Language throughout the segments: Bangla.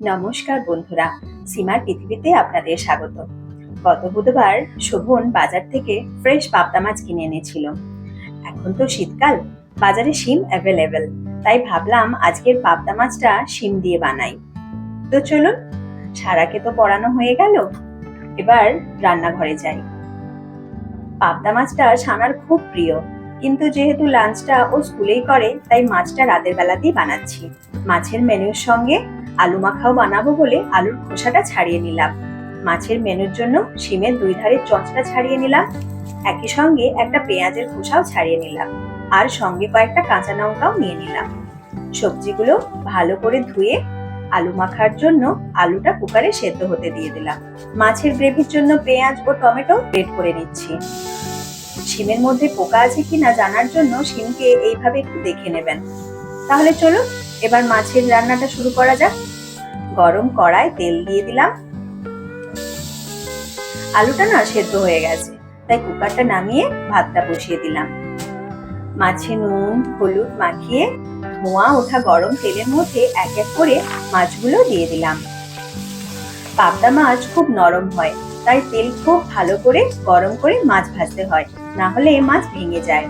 নমস্কার বন্ধুরা, সীমার পৃথিবীতে আপনাদের স্বাগত। গত বুধবার শোভন বাজার থেকে ফ্রেশ পাবদা মাছ কিনে এনেছিল। এখন তো শীতকাল, বাজারে শিম অ্যাভেলেবেল তাই ভাবলাম আজকের পাবদা মাছটা শিম দিয়ে বানাই। তো চলুন, সারাকে তো পড়ানো হয়ে গেল, এবার রান্নাঘরে যাই। পাবদা মাছটা সানার খুব প্রিয় কিন্তু যেহেতু লাঞ্চটা ও স্কুলেই করে, তাই মাছটা রাতের বেলাতেই বানাচ্ছি। মাছের মেনুর সঙ্গে আলু মাখাও বানাবো বলে আলুর খোসাটা ছাড়িয়ে নিলাম। মাছের মেনুর জন্য শিমের দুই ধারের চঞ্চটা ছাড়িয়ে নিলাম। একই সঙ্গে একটা পেঁয়াজের খোসাও ছাড়িয়ে নিলাম। আর সঙ্গে কয়েকটা কাঁচা লঙ্কাও নিয়ে নিলাম। সবজিগুলো ভালো করে ধুয়ে আলু মাখার জন্য আলুটা কুকারে সেদ্ধ হতে দিয়ে দিলাম। মাছের গ্রেভির জন্য পেঁয়াজ ও টমেটো গ্রেট করে নিচ্ছি। শিমের মধ্যে পোকা আছে কিনা জানার জন্য শিমকে এইভাবে একটু দেখে নেবেন। তাহলে চলুন এবার মাছের রান্নাটা শুরু করা যাক। গরম কড়ায় তেল দিয়ে দিলাম। আলুটা না সেদ্ধ হয়ে গেছে, তাই কুকারটা নামিয়ে ভাতটা বসিয়ে দিলাম। মাছে নুন, হলুদ মাখিয়ে ধোঁয়া ওঠা গরম তেলের মধ্যে এক এক করে মাছগুলো দিয়ে দিলাম। পাবদা মাছ খুব নরম হয়, তাই তেল খুব ভালো করে গরম করে মাছ ভাজতে হয়। না হলে মাছ ভেঙে যায়।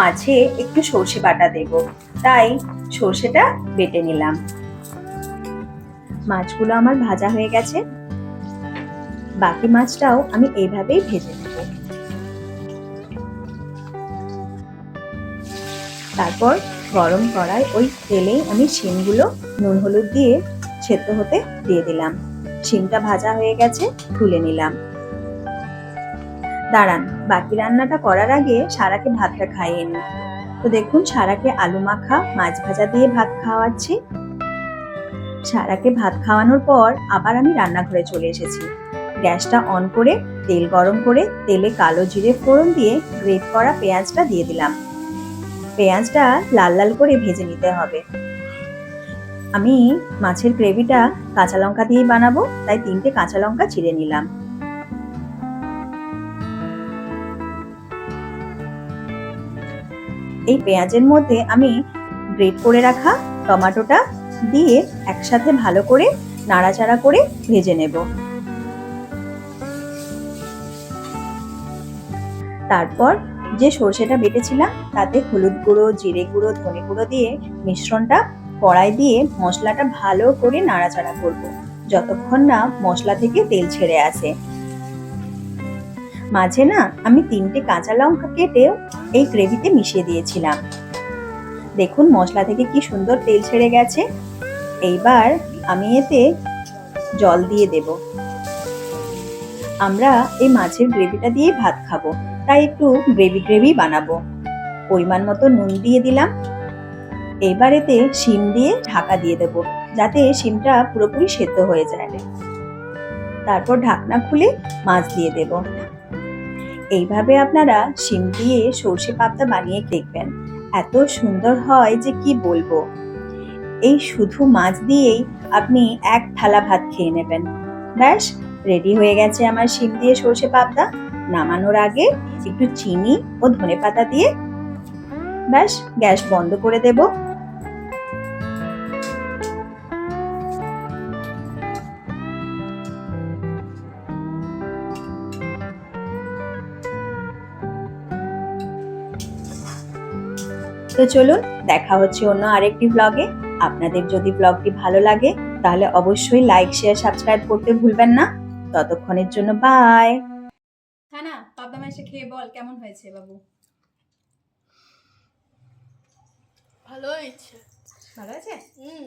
মাঝে একটু সর্ষে বাটা দেব, তাই সর্ষেটা বেটে নিলাম। মাছগুলো আমার ভাজা হয়ে গেছে। বাকি মাছটাও আমি এইভাবেই ভেজে নেব। তারপর গরম করায় ওই তেলেই আমি শিমগুলো, নুন হলুদ দিয়ে সেদ্ধ হতে দিয়ে দিলাম। শিমটা ভাজা হয়ে গেছে, তুলে নিলাম। দাঁড়ান, বাকি রান্নাটা করার আগে সারাকে ভাতটা খাইয়ে নি তো দেখুন, সারাকে আলু মাখা, মাছ ভাজা দিয়ে ভাত খাওয়াচ্ছি। সারাকে ভাত খাওয়ানোর পর আবার আমি রান্নাঘরে চলে এসেছি। গ্যাসটা অন করে, তেল গরম করে, তেলে কালো জিরে ফোড়ন দিয়ে গ্রেট করা পেঁয়াজটা দিয়ে দিলাম। পেঁয়াজটা লাল লাল করে ভেজে নিতে হবে। আমি মাছের গ্রেভিটা কাঁচা লঙ্কা দিয়ে বানাবো, তাই তিনটে কাঁচা লঙ্কা চিড়ে নিলাম। এই পেঁয়াজের মধ্যে আমি গ্রেট করে রাখা টমেটোটা দিয়ে একসাথে ভালো করে নাড়াচাড়া করে ভেজে নেব। তারপর যে সর্ষেটা বেটেছিলাম, তাতে হলুদ গুঁড়ো, জিরে গুঁড়ো, ধনে গুঁড়ো দিয়ে মিশ্রণটা কড়াই দিয়ে মশলাটা ভালো করে নাড়াচাড়া করব। যতক্ষণ না মশলা থেকে তেল ছেড়ে আসে। মাঝে না আমি তিনটে কাঁচা লঙ্কা কেটেও এই গ্রেভিতে মিশিয়ে দিয়েছিলাম। দেখুন মশলা থেকে কি সুন্দর তেল ছেড়ে গেছে। এইবার আমি এতে জল দিয়ে দেব। আমরা এই মাছের গ্রেভিটা দিয়ে ভাত খাব। তাই একটু গ্রেভি গ্রেভি বানাবো। পরিমাণ মতো নুন দিয়ে দিলাম। এইবার এতে শিম দিয়ে ঢাকা দিয়ে দেব, যাতে শিমটা পুরোপুরি সেদ্ধ হয়ে যায়। তারপর ঢাকনা খুলে মাছ দিয়ে দেব। এইভাবে আপনারা শিম দিয়ে সর্ষে পাবদা বানিয়ে দেখবেন, এত সুন্দর হয় যে কি বলব। এই শুধু মাছ দিয়েই আপনি এক থালা ভাত খেয়ে নেবেন। ব্যাস, রেডি হয়ে গেছে আমার শিম দিয়ে সর্ষে পাবদা। নামানোর আগে একটু চিনি ও ধনে পাতা দিয়ে ব্যাস, গ্যাস বন্ধ করে দেব। তো চলুন, দেখা হচ্ছে অন্য আরেকটি ব্লগে আপনাদের যদি ব্লগটি ভালো লাগে, তাহলে অবশ্যই লাইক শেয়ার সাবস্ক্রাইব করতে ভুলবেন না। ততক্ষণের জন্য বাই হ্যাঁ না পাবদা মাছটা খেয়ে বল, কেমন হয়েছে বাবু? ভালো হয়েছে। ভালো আছে? হুম।